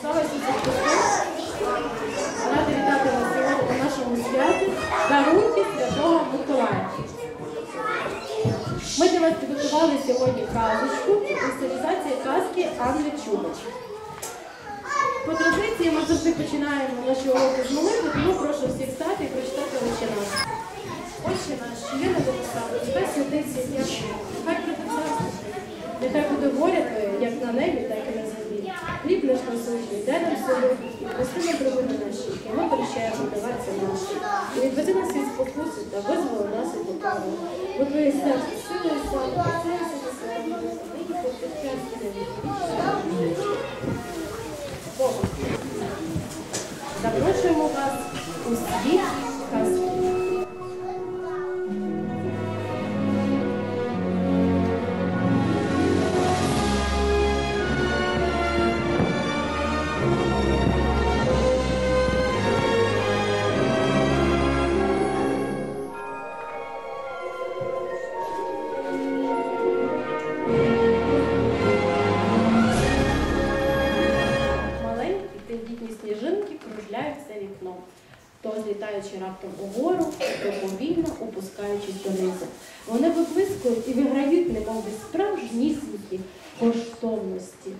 Слава Ісусу вітати вас сьогодні на нашому святі дарунки Святого Миколая. Ми для вас підготували сьогодні казочку інсценізації казки Анни Чубич. По традиції ми завжди починаємо наші уроки з молитви, тому прошу всіх стати і прочитати лише нас. Отче наш, є на небесах, нехай святиться Твоє, нехай прийде царство нехай буде воля Твоя, як на небі, так і на землі. Хліб наш насущний, дай нам сьогодні, прости нам провини наші, і ми прощаємо винуватцям нашим. І відведи нас від спокуси та визволи нас від лукавого. Бо Твоє серце, сила і слава, Отця і Сина Святого, нині повсякчас і на. Запрошуємо вас у світ угору, то повільно опускаючись донизу. Вони виблискують і виграють, немов би справжнісінькі коштовності.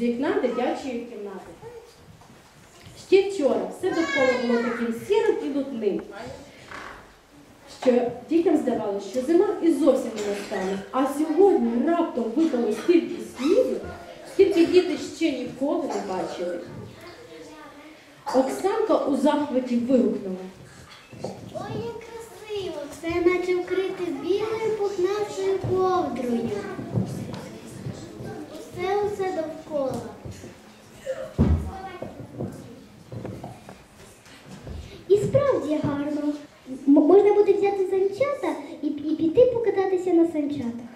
З вікна дитячої кімнати. Ще вчора все довкола було таким сірим і нудним, що дітям здавалося, що зима і зовсім не настане. А сьогодні раптом випало стільки снігу, скільки діти ще ніколи не бачили. Оксанка у захваті вигукнула. Ой, як красиво, все наче вкрите білою пухнастою ковдрою. Усе усе довкола. І справді гарно. Можна буде взяти санчата і, і піти покататися на санчатах.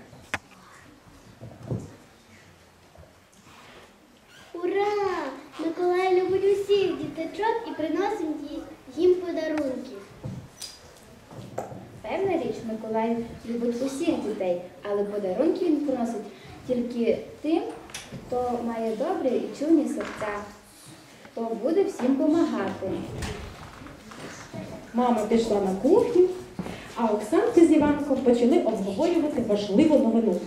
Ура! Миколай любить усіх діточок і приносить їм подарунки. Певна річ, Миколай любить усіх дітей, але подарунки він приносить тільки тим, хто має добрі і чуйні серця, хто буде всім допомагати. Мама пішла на кухню, а Оксанка з Іванком почали обговорювати важливу новину.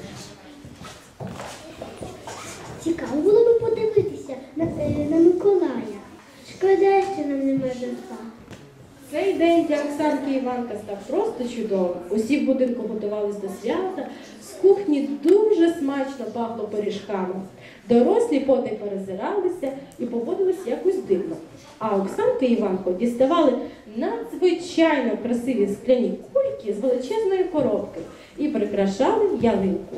Цікаво було би подивитися на, е, на Миколая. Шкода, що нам немає донька. Цей день для Оксанки Іванка став просто чудовим. Усі в будинку готувались до свята. З кухні дуже смачно пахло пиріжками. Дорослі поти перезиралися і поводилися якось дивно. А Оксанка і Іванко діставали надзвичайно красиві скляні кульки з величезної коробки і прикрашали ялинку.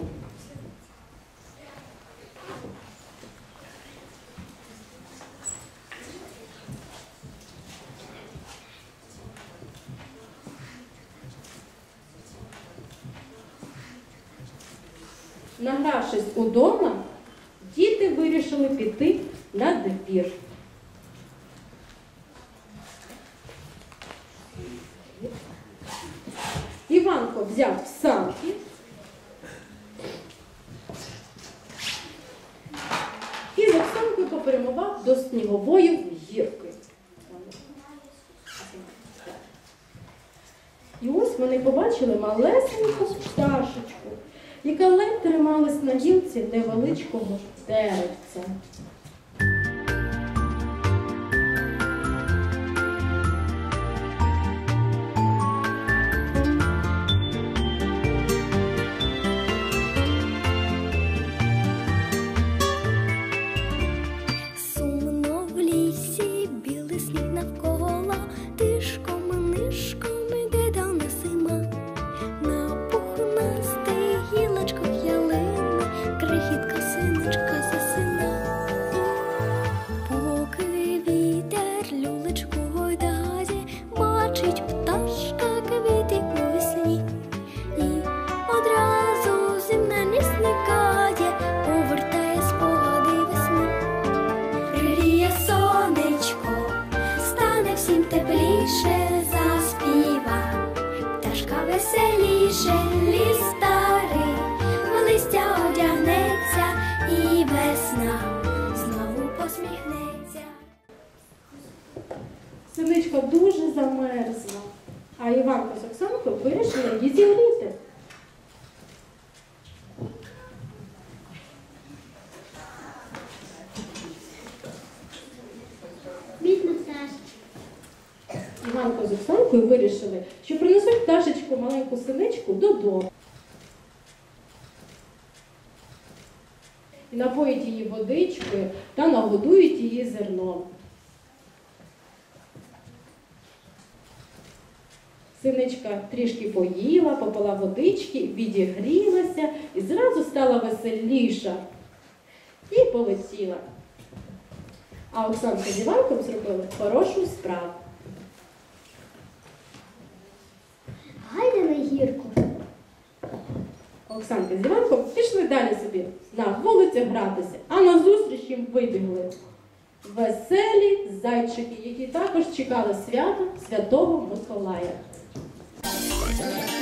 Награвшись удома, діти вирішили піти на двір. Іванко взяв санки. І з Попрямував до снігової гірки. І ось вони побачили малесеньку пташечку, яка ледь трималась на гілці невеличкого деревця. Синичка дуже замерзла, а Іванко з Оксанкою вирішили її зігріти. Бідна. Іванко з Оксанкою вирішили, що принесуть пташечку маленьку синичку додому. І напоїть її водичкою та нагодують її зерном. Синичка трішки поїла, попила водички, відігрілася і зразу стала веселіша. І полетіла. А Оксанка з Іванком зробили хорошу справу. Гайда на гірку. Оксанка з Іванком пішли далі собі на вулицю гратися, а назустріч їм вибігли веселі зайчики, які також чекали свята Святого Миколая. Yeah.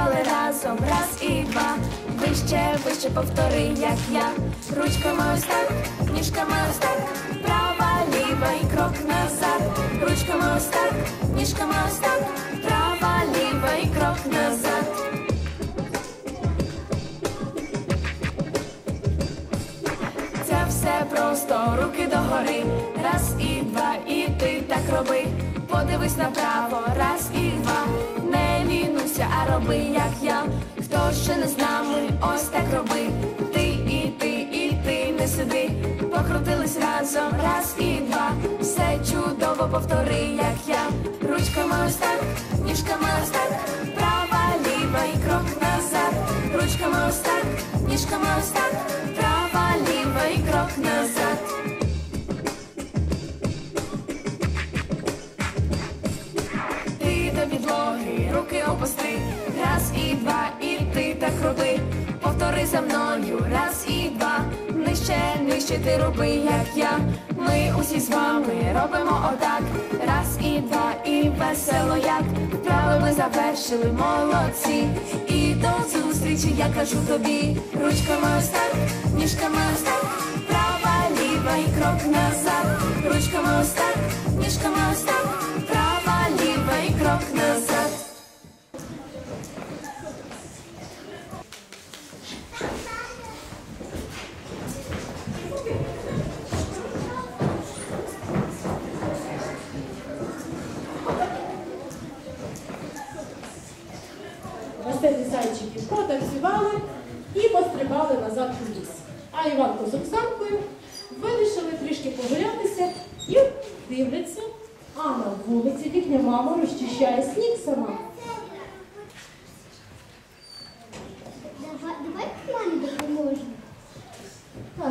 Пострибали разом, раз і два. Вище, вище повтори, як я. Ручками ось так, ніжками ось так. Права, ліва і крок назад. Ручками ось так, ніжками ось так. Права, ліва і крок назад. Це все просто руки догори. Раз і два, і ти так роби. Подивись направо, раз і два. Не а роби, як я. Хто ще не з нами, ось так роби. Ти і ти, і ти не сиди. Покрутились разом, раз і два. Все чудово повтори, як я. Ручками ось так, мною, раз і два. Нижче, нижче ти роби, як я. Ми усі з вами робимо отак. Раз і два, і весело як. Вправи завершили, молодці. І до зустрічі я кажу тобі. Ручками ось так, ніжками ось.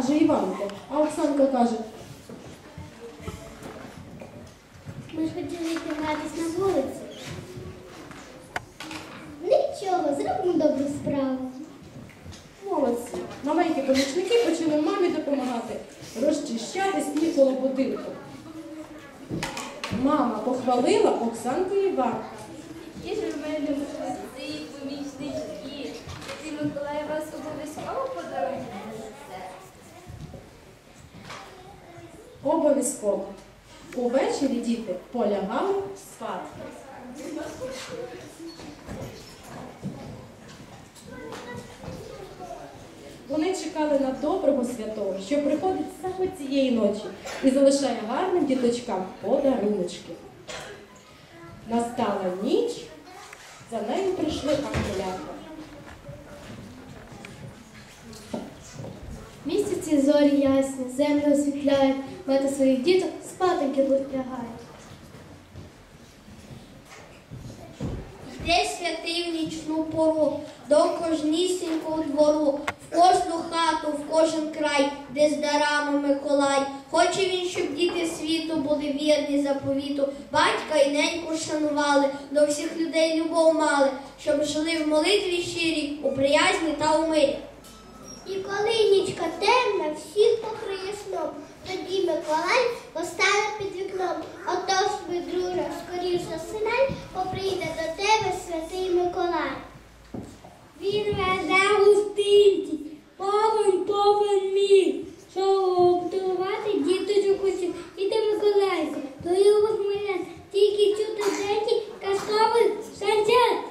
Каже Іванко, а Оксанка каже, Ми ж хотіли йти гратись на вулиці. нічого, зробимо добру справу. Молодці. Маленькі помічники почали мамі допомагати розчищати сніг коло будинку. Мама похвалила Оксанку Іванку. Які ж в мене молодці помічнички. Ці Миколай вас обов'язково подарує. Обов'язково. Увечері діти полягали спати. Вони чекали на доброго святого, що приходить саме цієї ночі і залишає гарним діточкам подаруночки. Настала ніч, за нею прийшли ангелята. Місяці зорі ясні, землю освітляють, мати своїх діток спатеньки лягають. Йде святий в нічну пору, до кожнісінького двору, в кожну хату, в кожен край, де з дарами Миколай. Хоче він, щоб діти світу були вірні заповіту, батька і неньку шанували, до всіх людей любов мали, щоб жили в молитві щирій, у приязні та у мирі. І коли нічка темна, всіх покриє сном, тоді Миколай поставив під вікном. Отож, ви, друже, скоріш засинай, бо до тебе святий Миколай. Він веде густинці, повен, повен мій, що обдарувати діточок усіх. Іде Миколайко, до його хмелян, тільки чути треті казкових санцят.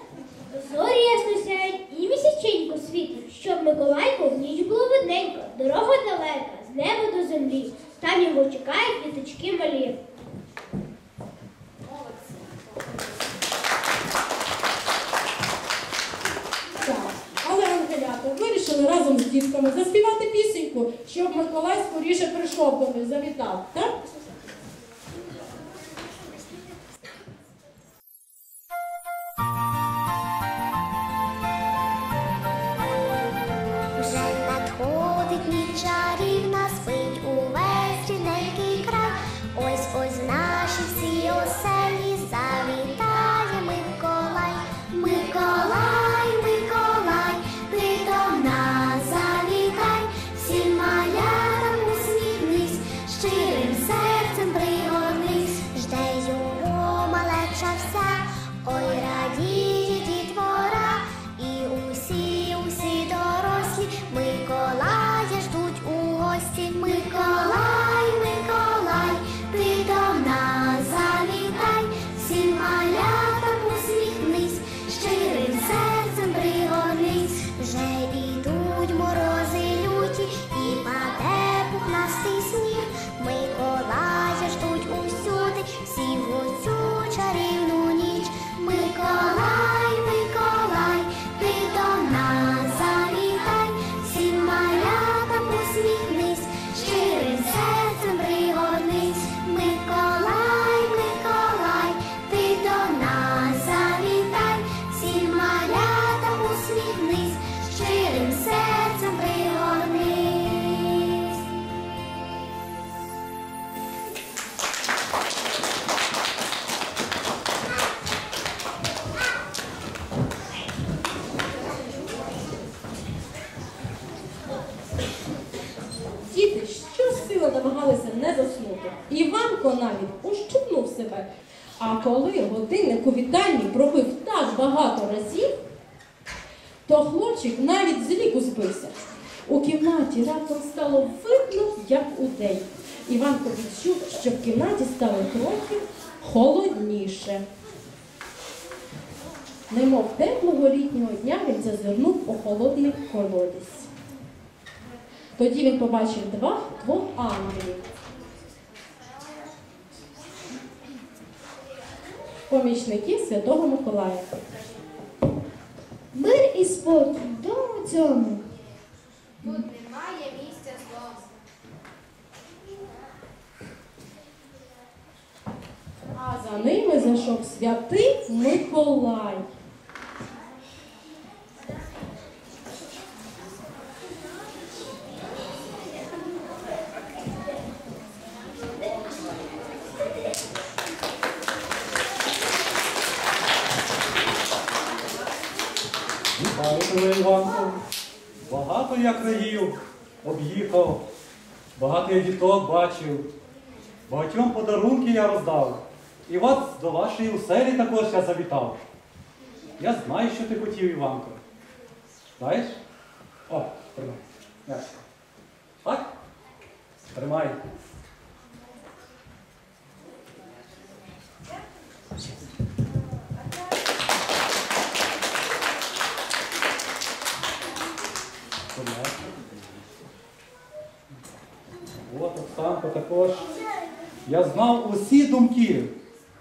Себе. А коли годинник у вітальні пробив так багато разів, то хлопчик навіть з ліку збився. У кімнаті раптом стало видно, як удень. Іванко відчув, що в кімнаті стало трохи холодніше. Немов теплого літнього дня він зазирнув у холодний колодязь. Тоді він побачив два двох ангелів. Помічники Святого Миколая. Мир і спокій дому цьому. Тут немає місця злом. А за ними зайшов святий Миколай. Вітаю тебе, Іванко. Багато я країв багато я діток бачив, багатьом подарунки я роздав. І вас до вашої оселі також я завітав. Я знаю, що ти хотів, Іванко. Знаєш? О, тримай. Так? Тримай. От Оксанка також. Я знав усі думки,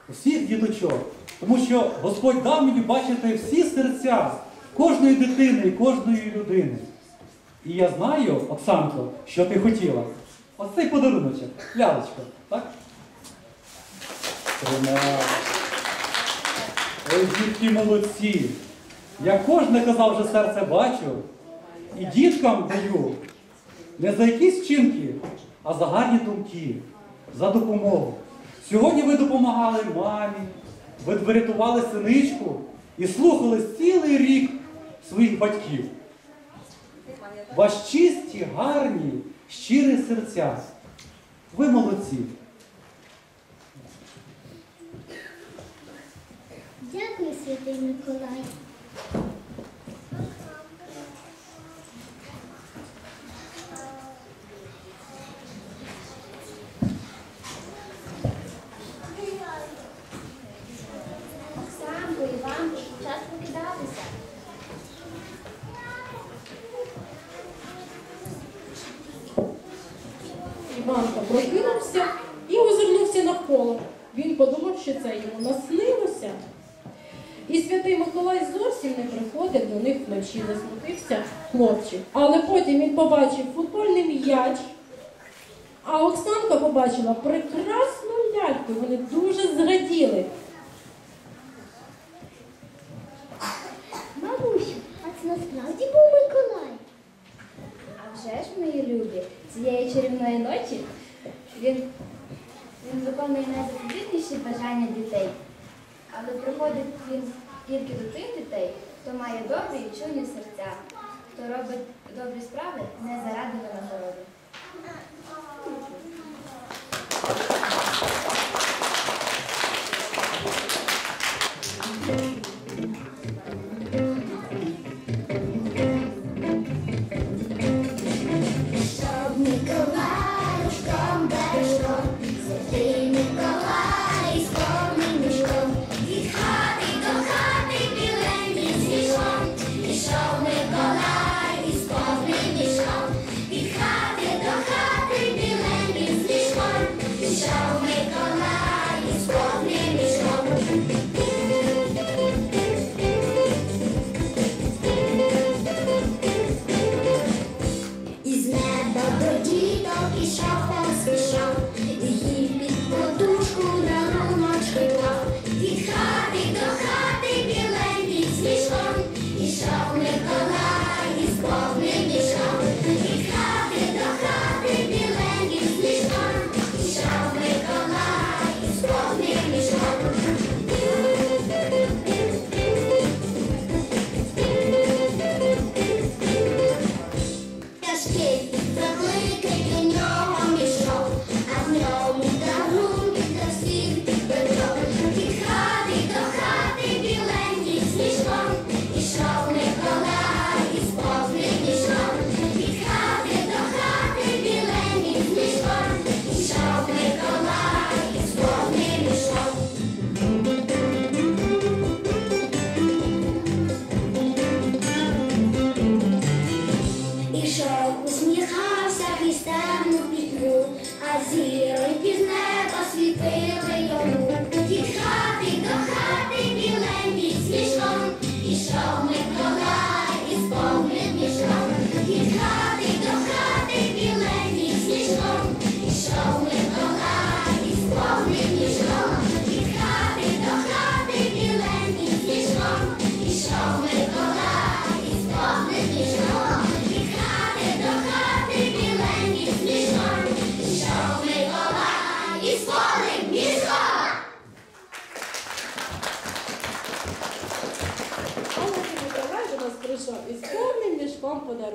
усіх діточок. Тому що Господь дав мені бачити всі серця кожної дитини і кожної людини. І я знаю, Оксанко, що ти хотіла. Ось цей подаруночок, лялечка, так? Ой, дітки молодці. Я кожне казав, вже серце бачу. І діткам даю не за якісь вчинки, а за гарні думки, за допомогу. Сьогодні ви допомагали мамі, ви врятували синичку і слухали цілий рік своїх батьків. Ваш чисті, гарні, щирі серця. Ви молодці. Дякую, святий Миколай. А Оксанка побачила прекрасну ляльку. Вони дуже зраділи. Бабусю, а це насправді був Миколай? А вже ж, мої любі, цієї чарівної ночі він, він виконує найзапобітніші бажання дітей. Але приходить він тільки до тих дітей, хто має добрі і чуйні серця, хто робить добрі справи не заради винагороди. Щоб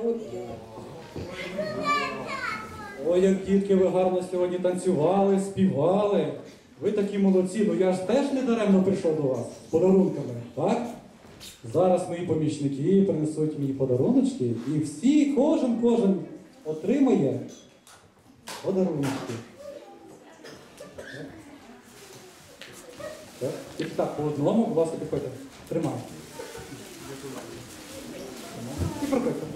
мішком. Ой, як дітки, ви гарно сьогодні танцювали, співали. Ви такі молодці, ну я ж теж не даремно прийшов до вас з подарунками, так? Зараз мої помічники принесуть мені подаруночки, і всі, кожен, кожен отримає подаруночки. Так, тільки так, по одному, будь ласка, підходьте. Тримай. І проходьте.